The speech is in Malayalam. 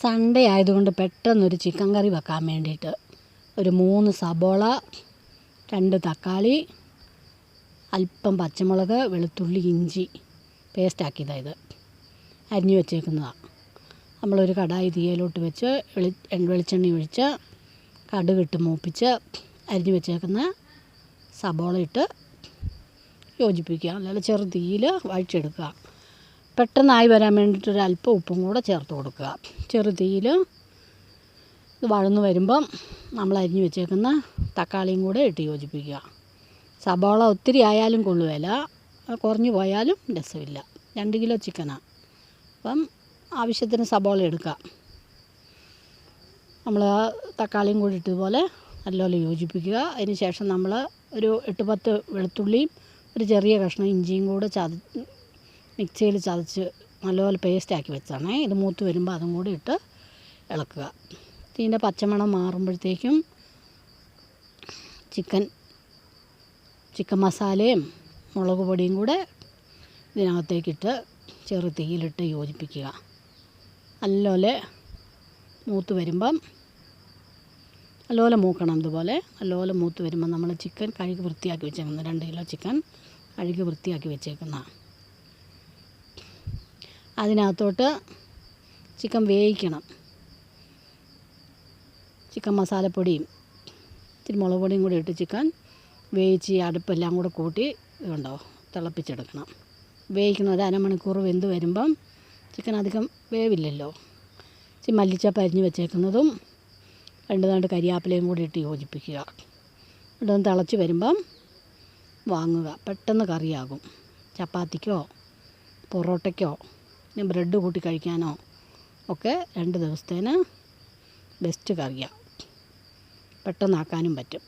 സൺഡേ ആയതുകൊണ്ട് പെട്ടെന്നൊരു ചിക്കൻ കറി വെക്കാൻ വേണ്ടിയിട്ട് ഒരു മൂന്ന് സബോള രണ്ട് തക്കാളി അല്പം പച്ചമുളക് വെളുത്തുള്ളി ഇഞ്ചി പേസ്റ്റാക്കിയതായത് അരിഞ്ഞു വെച്ചേക്കുന്നതാണ് നമ്മളൊരു കടായി തീയലോട്ട് വെച്ച് വെളി വെളിച്ചെണ്ണ ഒഴിച്ച് കടുകിട്ട് മൂപ്പിച്ച് അരിഞ്ഞു വെച്ചേക്കുന്ന സബോള ഇട്ട് യോജിപ്പിക്കുക. നല്ല ചെറു തീയിൽ വഴിച്ചെടുക്കുക പെട്ടെന്നായി വരാൻ വേണ്ടിയിട്ട് ഒരു അല്പം ഉപ്പും കൂടെ ചേർത്ത് കൊടുക്കുക. ചെറുതീയിൽ ഇത് വഴന്ന് വരുമ്പം നമ്മൾ അരിഞ്ഞു വെച്ചേക്കുന്ന തക്കാളിയും കൂടെ ഇട്ട് യോജിപ്പിക്കുക. സബോള ഒത്തിരി ആയാലും കൊള്ളുകയില്ല കുറഞ്ഞു പോയാലും രസമില്ല. രണ്ട് കിലോ ചിക്കനാണ് അപ്പം ആവശ്യത്തിന് സബോള എടുക്കുക നമ്മൾ തക്കാളിയും കൂടി ഇട്ടതുപോലെ നല്ലപോലെ യോജിപ്പിക്കുക. അതിന് ശേഷം നമ്മൾ ഒരു എട്ട് പത്ത് വെളുത്തുള്ളിയും ഒരു ചെറിയ കഷ്ണം ഇഞ്ചിയും കൂടെ ചത മിക്സിയിൽ ചതച്ച് നല്ലപോലെ പേസ്റ്റാക്കി വെച്ചതാണേ. ഇത് മൂത്ത് വരുമ്പോൾ അതും കൂടി ഇട്ട് ഇളക്കുക. ഇതിന്റെ പച്ചമണം മാറുമ്പോഴത്തേക്കും ചിക്കൻ ചിക്കൻ മസാലയും മുളക് പൊടിയും കൂടെ ഇതിനകത്തേക്കിട്ട് ചെറു തീയിലിട്ട് യോജിപ്പിക്കുക. നല്ലപോലെ മൂത്ത് വരുമ്പം നല്ലപോലെ മൂക്കണം ഇതുപോലെ. നല്ലപോലെ മൂത്ത് വരുമ്പോൾ നമ്മൾ ചിക്കൻ കഴുകി വൃത്തിയാക്കി വെച്ചേക്കുന്ന രണ്ട് കിലോ ചിക്കൻ കഴുകി വൃത്തിയാക്കി വെച്ചേക്കുന്ന അതിനകത്തോട്ട് ചിക്കൻ വേവിക്കണം. ചിക്കൻ മസാലപ്പൊടിയും ഇത്തിരി മുളക് പൊടിയും കൂടി ഇട്ട് ചിക്കൻ വേവിച്ച് അടുപ്പെല്ലാം കൂടെ കൂട്ടി ഇതുണ്ടോ തിളപ്പിച്ചെടുക്കണം. വേവിക്കണം ഒരു അരമണിക്കൂർ വെന്ത് വരുമ്പം ചിക്കൻ അധികം വേവില്ലല്ലോ. ഇച്ചിരി മല്ലിച്ചപ്പ് അരിഞ്ഞ് വെച്ചേക്കുന്നതും രണ്ട് നാണ്ട് കരിയാപ്പിലയും കൂടി ഇട്ട് യോജിപ്പിക്കുക. ഇതൊന്ന് തിളച്ച് വരുമ്പം വാങ്ങുക. പെട്ടെന്ന് കറിയാകും. ചപ്പാത്തിക്കോ പൊറോട്ടയ്ക്കോ ഇനി ബ്രെഡ് കൂട്ടി കഴിക്കാനോ? ഒക്കെ രണ്ട് ദിവസത്തേന് ബെസ്റ്റ് കറിയാണ് പെട്ടെന്നാക്കാനും പറ്റും.